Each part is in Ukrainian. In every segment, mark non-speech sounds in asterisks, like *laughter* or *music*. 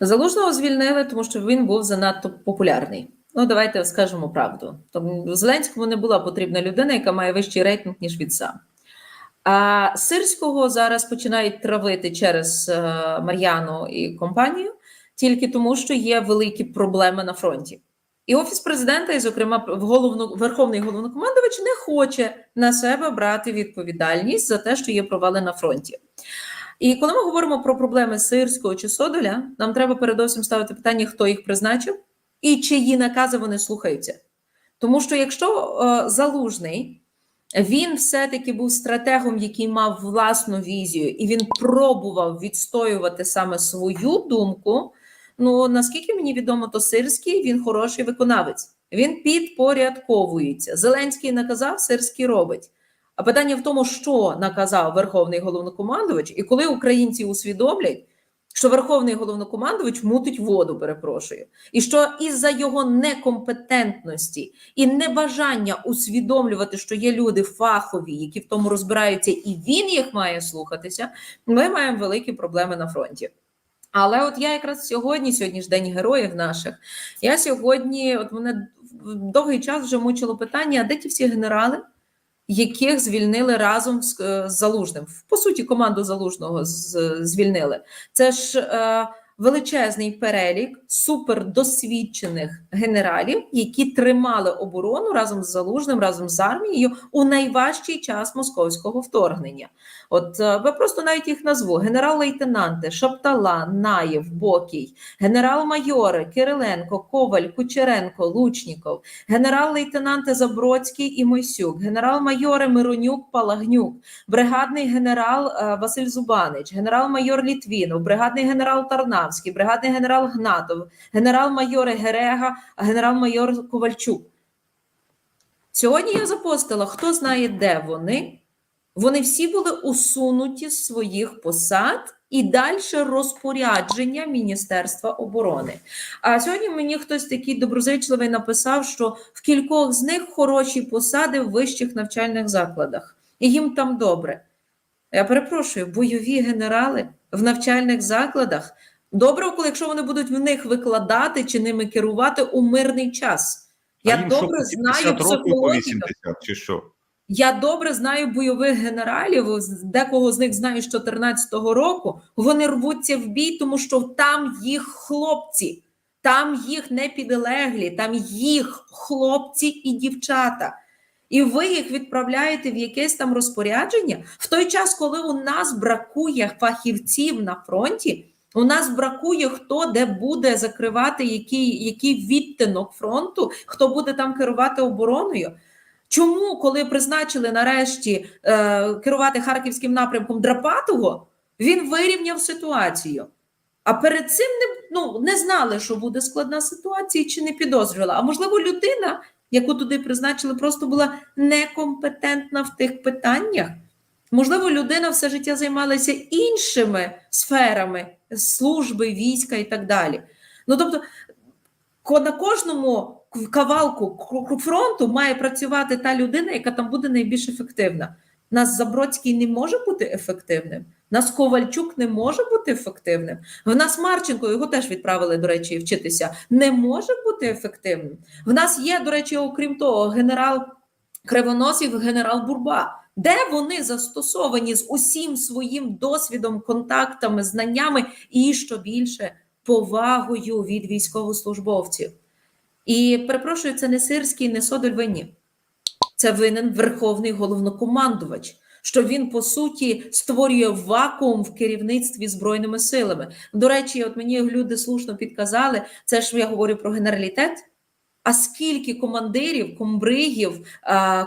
Залужного звільнили, тому що він був занадто популярний. Ну, давайте скажемо правду. Тому Зеленському не була потрібна людина, яка має вищий рейтинг, ніж він сам. А Сирського зараз починають травити через е, Мар'яну і компанію тільки тому, що є великі проблеми на фронті. І офіс президента, і, зокрема, головну верховний головнокомандувач, не хоче на себе брати відповідальність за те, що є провали на фронті. І коли ми говоримо про проблеми Сирського чи Содоля, нам треба передовсім ставити питання, хто їх призначив і чиї накази вони слухаються. Тому що якщо е, залужний він все-таки був стратегом, який мав власну візію, і він пробував відстоювати саме свою думку. Ну наскільки мені відомо, то Сирський він хороший виконавець. Він підпорядковується. Зеленський наказав, Сирський робить. А питання в тому, що наказав Верховний головнокомандувач, і коли українці усвідомлять, що Верховний головнокомандувач мутить воду, перепрошую, і що із-за його некомпетентності і небажання усвідомлювати, що є люди фахові, які в тому розбираються, і він їх має слухатися, ми маємо великі проблеми на фронті. Але от я якраз сьогодні, сьогодні ж день героїв наших. Я сьогодні, от мене довгий час вже мучило питання: а де ті всі генерали, яких звільнили разом з, з залужним? По суті, команду залужного з, звільнили. Це ж е, величезний перелік супердосвідчених генералів, які тримали оборону разом з залужним, разом з армією у найважчий час московського вторгнення. От е, ви просто навіть їх назву: генерал-лейтенанти, Шаптала, Наєв, Бокій, генерал-майори Кириленко, Коваль, Кучеренко, Лучніков, генерал-лейтенанти Забродський і Мойсюк, генерал-майори Миронюк, Палагнюк, бригадний генерал е, Василь Зубанич, генерал-майор Літвінов, бригадний генерал Тарнавський, бригадний генерал Гнатов, генерал-майори Герега, генерал-майор Ковальчук. Сьогодні я запостила, хто знає, де вони. Вони всі були усунуті з своїх посад і далі розпорядження Міністерства оборони. А сьогодні мені хтось такий доброзичливий написав, що в кількох з них хороші посади в вищих навчальних закладах, і їм там добре. Я перепрошую, бойові генерали в навчальних закладах. Добре, коли якщо вони будуть в них викладати чи ними керувати у мирний час. А Я що, добре по знаю 70 психологію. 80 чи що? Я добре знаю бойових генералів, декого з них знаю з 14-го року. Вони рвуться в бій, тому що там їх хлопці, там їх не підлеглі, там їх хлопці і дівчата. І ви їх відправляєте в якесь там розпорядження в той час, коли у нас бракує фахівців на фронті. У нас бракує хто де буде закривати який, який відтинок фронту, хто буде там керувати обороною. Чому, коли призначили нарешті е, керувати харківським напрямком Драпатого, він вирівняв ситуацію? А перед цим не, ну, не знали, що буде складна ситуація, чи не підозрювала. А можливо, людина, яку туди призначили, просто була некомпетентна в тих питаннях. Можливо, людина все життя займалася іншими сферами служби, війська і так далі. Ну тобто, на кожному кавалку фронту має працювати та людина, яка там буде найбільш ефективна. Нас Забродський не може бути ефективним. Нас Ковальчук не може бути ефективним. В нас Марченко його теж відправили, до речі, вчитися. Не може бути ефективним. В нас є, до речі, окрім того, генерал Кривоносів, генерал Бурба. Де вони застосовані з усім своїм досвідом, контактами, знаннями і що більше повагою від військовослужбовців? І перепрошую, це не сирський, не Содоль винні. Це винен верховний головнокомандувач, що він по суті створює вакуум в керівництві збройними силами. До речі, от мені люди слушно підказали, це ж я говорю про генералітет. А скільки командирів, комбригів,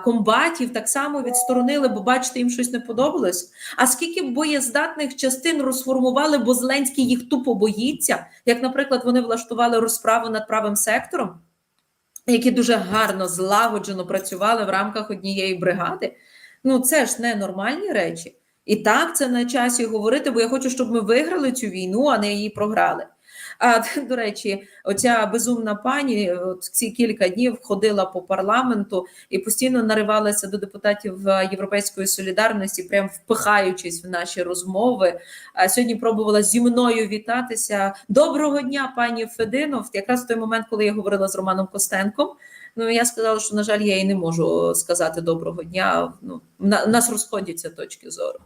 комбатів так само відсторонили, бо бачите, їм щось не подобалось. А скільки боєздатних частин розформували, бо Зеленський їх тупо боїться, як, наприклад, вони влаштували розправу над правим сектором, які дуже гарно злагоджено працювали в рамках однієї бригади. Ну це ж не нормальні речі. І так це на часі говорити, бо я хочу, щоб ми виграли цю війну, а не її програли. А *laughs* до речі, оця безумна пані от ці кілька днів ходила по парламенту і постійно наривалася до депутатів е, Європейської солідарності, прям впихаючись в наші розмови. А сьогодні пробувала зі мною вітатися. Доброго дня, пані Фединов. Якраз в той момент, коли я говорила з Романом Костенком. Ну я сказала, що на жаль, я їй не можу сказати доброго дня. Ну на- нас розходяться точки зору.